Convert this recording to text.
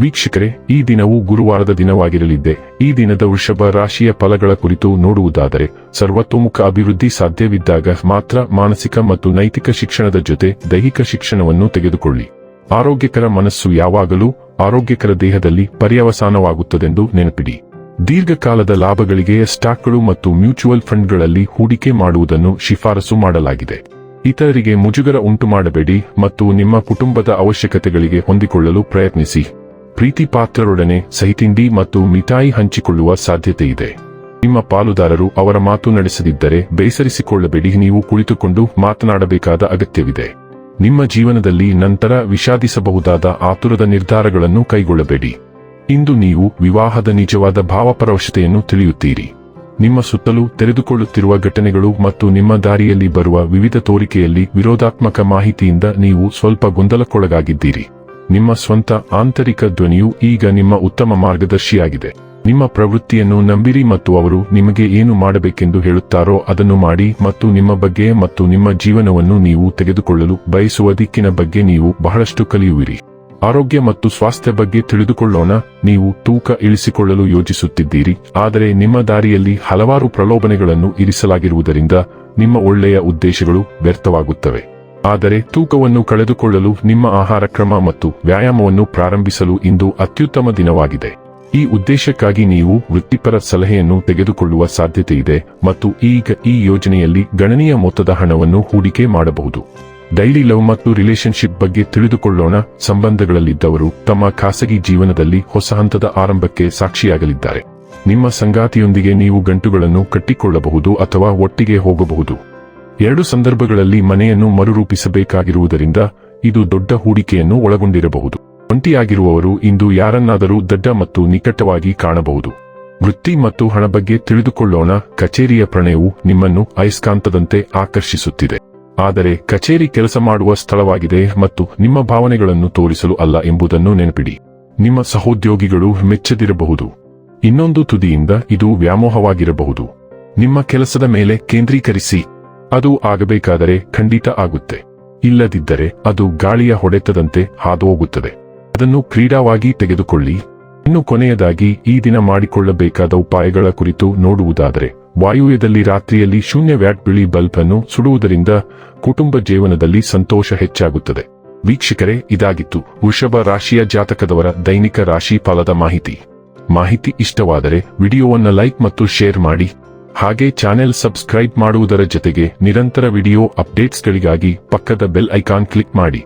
ವೀಕ್ಷಕರೇ, ಈ ದಿನವು ಗುರುವಾರದ ದಿನವಾಗಿರಲಿದೆ ಈ ದಿನದ ವೃಷಭ ರಾಶಿಯ ಫಲಗಳ ಕುರಿತು ನೋಡುವುದಾದರೆ, ಸರ್ವತೋಮುಖ ಅಭಿವೃದ್ಧಿ ಸಾಧ್ಯವಿದ್ದಾಗ ಮಾತ್ರ ಮಾನಸಿಕ ಮತ್ತು ನೈತಿಕ ಶಿಕ್ಷಣದ ಜೊತೆ ದೈಹಿಕ ಶಿಕ್ಷಣವನ್ನು ತೆಗೆದುಕೊಳ್ಳಿ. ಆರೋಗ್ಯಕರ ಮನಸ್ಸು ಯಾವಾಗಲೂ ಆರೋಗ್ಯಕರ ದೇಹದಲ್ಲಿ ಪರ್ಯವಸಾನವಾಗುತ್ತದೆಂದು ನೆನಪಿಡಿ. ದೀರ್ಘಕಾಲದ ಲಾಭಗಳಿಗೆ ಸ್ಟಾಕ್ಗಳು ಮತ್ತು ಮ್ಯೂಚುವಲ್ ಫಂಡ್ಗಳಲ್ಲಿ ಹೂಡಿಕೆ ಮಾಡುವುದನ್ನು ಶಿಫಾರಸು ಮಾಡಲಾಗಿದೆ. ಇತರರಿಗೆ ಮುಜುಗರ ಉಂಟು ಮಾಡಬೇಡಿ ಮತ್ತು ನಿಮ್ಮ ಕುಟುಂಬದ ಅವಶ್ಯಕತೆಗಳಿಗೆ ಹೊಂದಿಕೊಳ್ಳಲು ಪ್ರಯತ್ನಿಸಿ. ಪ್ರೀತಿ ಪಾತ್ರರೊಡನೆ ಸಹಿತಿಂಡಿ ಮತ್ತು ಮಿಠಾಯಿ ಹಂಚಿಕೊಳ್ಳುವ ಸಾಧ್ಯತೆ ಇದೆ. ನಿಮ್ಮ ಪಾಲುದಾರರು ಅವರ ಮಾತು ನಡೆಸದಿದ್ದರೆ ಬೇಸರಿಸಿಕೊಳ್ಳಬೇಡಿ, ನೀವು ಕುಳಿತುಕೊಂಡು ಮಾತನಾಡಬೇಕಾದ ಅಗತ್ಯವಿದೆ. ನಿಮ್ಮ ಜೀವನದಲ್ಲಿ ನಂತರ ವಿಷಾದಿಸಬಹುದಾದ ಆತುರದ ನಿರ್ಧಾರಗಳನ್ನು ಕೈಗೊಳ್ಳಬೇಡಿ. ಇಂದು ನೀವು ವಿವಾಹದ ನಿಜವಾದ ಭಾವಪರವಶತೆಯನ್ನು ತಿಳಿಯುತ್ತೀರಿ. ನಿಮ್ಮ ಸುತ್ತಲೂ ತೆರೆದುಕೊಳ್ಳುತ್ತಿರುವ ಘಟನೆಗಳು ಮತ್ತು ನಿಮ್ಮ ದಾರಿಯಲ್ಲಿ ಬರುವ ವಿವಿಧ ತೋರಿಕೆಯಲ್ಲಿ ವಿರೋಧಾತ್ಮಕ ಮಾಹಿತಿಯಿಂದ ನೀವು ಸ್ವಲ್ಪ ಗೊಂದಲಕ್ಕೊಳಗಾಗಿದ್ದೀರಿ. ನಿಮ್ಮ ಸ್ವಂತ ಆಂತರಿಕ ಧ್ವನಿಯು ಈಗ ನಿಮ್ಮ ಉತ್ತಮ ಮಾರ್ಗದರ್ಶಿಯಾಗಿದೆ. ನಿಮ್ಮ ಪ್ರವೃತ್ತಿಯನ್ನು ನಂಬಿರಿ ಮತ್ತು ಅವರು ನಿಮಗೆ ಏನು ಮಾಡಬೇಕೆಂದು ಹೇಳುತ್ತಾರೋ ಅದನ್ನು ಮಾಡಿ ಮತ್ತು ನಿಮ್ಮ ಬಗ್ಗೆ ಮತ್ತು ನಿಮ್ಮ ಜೀವನವನ್ನು ನೀವು ತೆಗೆದುಕೊಳ್ಳಲು ಬಯಸುವ ದಿಕ್ಕಿನ ಬಗ್ಗೆ ನೀವು ಬಹಳಷ್ಟು ಕಲಿಯುವಿರಿ. ಆರೋಗ್ಯ ಮತ್ತು ಸ್ವಾಸ್ಥ್ಯ ಬಗ್ಗೆ ತಿಳಿದುಕೊಳ್ಳೋಣ, ನೀವು ತೂಕ ಇಳಿಸಿಕೊಳ್ಳಲು ಯೋಜಿಸುತ್ತಿದ್ದೀರಿ ಆದರೆ ನಿಮ್ಮ ದಾರಿಯಲ್ಲಿ ಹಲವಾರು ಪ್ರಲೋಭನೆಗಳನ್ನು ಇರಿಸಲಾಗಿರುವುದರಿಂದ ನಿಮ್ಮ ಒಳ್ಳೆಯ ಉದ್ದೇಶಗಳು ವ್ಯರ್ಥವಾಗುತ್ತವೆ. ಆದರೆ ತೂಕವನ್ನು ಕಳೆದುಕೊಳ್ಳಲು ನಿಮ್ಮ ಆಹಾರ ಕ್ರಮ ಮತ್ತು ವ್ಯಾಯಾಮವನ್ನು ಪ್ರಾರಂಭಿಸಲು ಇಂದು ಅತ್ಯುತ್ತಮ ದಿನವಾಗಿದೆ. ಈ ಉದ್ದೇಶಕ್ಕಾಗಿ ನೀವು ವೃತ್ತಿಪರ ಸಲಹೆಯನ್ನು ತೆಗೆದುಕೊಳ್ಳುವ ಸಾಧ್ಯತೆಯಿದೆ ಮತ್ತು ಈಗ ಈ ಯೋಜನೆಯಲ್ಲಿ ಗಣನೀಯ ಮೊತ್ತದ ಹಣವನ್ನು ಹೂಡಿಕೆ ಮಾಡಬಹುದು. ಡೈಲಿ ಲವ್ ಮತ್ತು ರಿಲೇಶನ್ಶಿಪ್ ಬಗ್ಗೆ ತಿಳಿದುಕೊಳ್ಳೋಣ. ಸಂಬಂಧಗಳಲ್ಲಿದ್ದವರು ತಮ್ಮ ಖಾಸಗಿ ಜೀವನದಲ್ಲಿ ಹೊಸ ಹಂತದ ಆರಂಭಕ್ಕೆ ಸಾಕ್ಷಿಯಾಗಲಿದ್ದಾರೆ. ನಿಮ್ಮ ಸಂಗಾತಿಯೊಂದಿಗೆ ನೀವು ಗಂಟುಗಳನ್ನು ಕಟ್ಟಿಕೊಳ್ಳಬಹುದು ಅಥವಾ ಒಟ್ಟಿಗೆ ಹೋಗಬಹುದು. ಎರಡು ಸಂದರ್ಭಗಳಲ್ಲಿ ಮನೆಯನ್ನು ಮರುರೂಪಿಸಬೇಕಾಗಿರುವುದರಿಂದ ಇದು ದೊಡ್ಡ ಹೂಡಿಕೆಯನ್ನು ಒಳಗೊಂಡಿರಬಹುದು. ಒಂಟಿಯಾಗಿರುವವರು ಇಂದು ಯಾರನ್ನಾದರೂ ದಡ್ಡ ಮತ್ತು ನಿಕಟವಾಗಿ ಕಾಣಬಹುದು. ವೃತ್ತಿ ಮತ್ತು ಹಣ ಬಗ್ಗೆ ತಿಳಿದುಕೊಳ್ಳೋಣ. ಕಚೇರಿಯ ಪ್ರಣಯವು ನಿಮ್ಮನ್ನು ಅಯಸ್ಕಾಂತದಂತೆ ಆಕರ್ಷಿಸುತ್ತಿದೆ. ಆದರೆ ಕಚೇರಿ ಕೆಲಸ ಮಾಡುವ ಸ್ಥಳವಾಗಿದೆ ಮತ್ತು ನಿಮ್ಮ ಭಾವನೆಗಳನ್ನು ತೋರಿಸಲು ಅಲ್ಲ ಎಂಬುದನ್ನು ನೆನಪಿಡಿ. ನಿಮ್ಮ ಸಹೋದ್ಯೋಗಿಗಳು ಮೆಚ್ಚದಿರಬಹುದು. ಇನ್ನೊಂದು ತುದಿಯಿಂದ ಇದು ವ್ಯಾಮೋಹವಾಗಿರಬಹುದು. ನಿಮ್ಮ ಕೆಲಸದ ಮೇಲೆ ಕೇಂದ್ರೀಕರಿಸಿ. ಅದು ಆಗಬೇಕಾದರೆ ಖಂಡಿತ ಆಗುತ್ತೆ. ಇಲ್ಲದಿದ್ದರೆ ಅದು ಗಾಳಿಯ ಹೊಡೆತದಂತೆ ಹಾದುಹೋಗುತ್ತದೆ. ಅದನ್ನು ಕ್ರೀಡಾವಾಗಿ ತೆಗೆದುಕೊಳ್ಳಿ. ಇನ್ನು ಕೊನೆಯದಾಗಿ ಈ ದಿನ ಮಾಡಿಕೊಳ್ಳಬೇಕಾದ ಉಪಾಯಗಳ ಕುರಿತು ನೋಡುವುದಾದರೆ ವಾಯುವ್ಯದಲ್ಲಿ ರಾತ್ರಿಯಲ್ಲಿ ಶೂನ್ಯ ವ್ಯಾಟ್ ಬಿಳಿ ಬಲ್ಬ್ ಅನ್ನು ಸುಡುವುದರಿಂದ ಕುಟುಂಬ ಜೀವನದಲ್ಲಿ ಸಂತೋಷ ಹೆಚ್ಚಾಗುತ್ತದೆ. ವೀಕ್ಷಕರೇ, ಇದಾಗಿತ್ತು ವೃಷಭ ರಾಶಿಯ ಜಾತಕದವರ ದೈನಿಕ ರಾಶಿ ಫಲದ ಮಾಹಿತಿ. ಮಾಹಿತಿ ಇಷ್ಟವಾದರೆ ವಿಡಿಯೋವನ್ನು ಲೈಕ್ ಮತ್ತು ಶೇರ್ ಮಾಡಿ. ಹಾಗೆ ಚಾನೆಲ್ ಸಬ್ಸ್ಕ್ರೈಬ್ ಮಾಡುವುದರ ಜೊತೆಗೆ ನಿರಂತರ ವಿಡಿಯೋ ಅಪ್ಡೇಟ್ಸ್ಗಳಿಗಾಗಿ ಪಕ್ಕದ ಬೆಲ್ ಐಕಾನ್ ಕ್ಲಿಕ್ ಮಾಡಿ.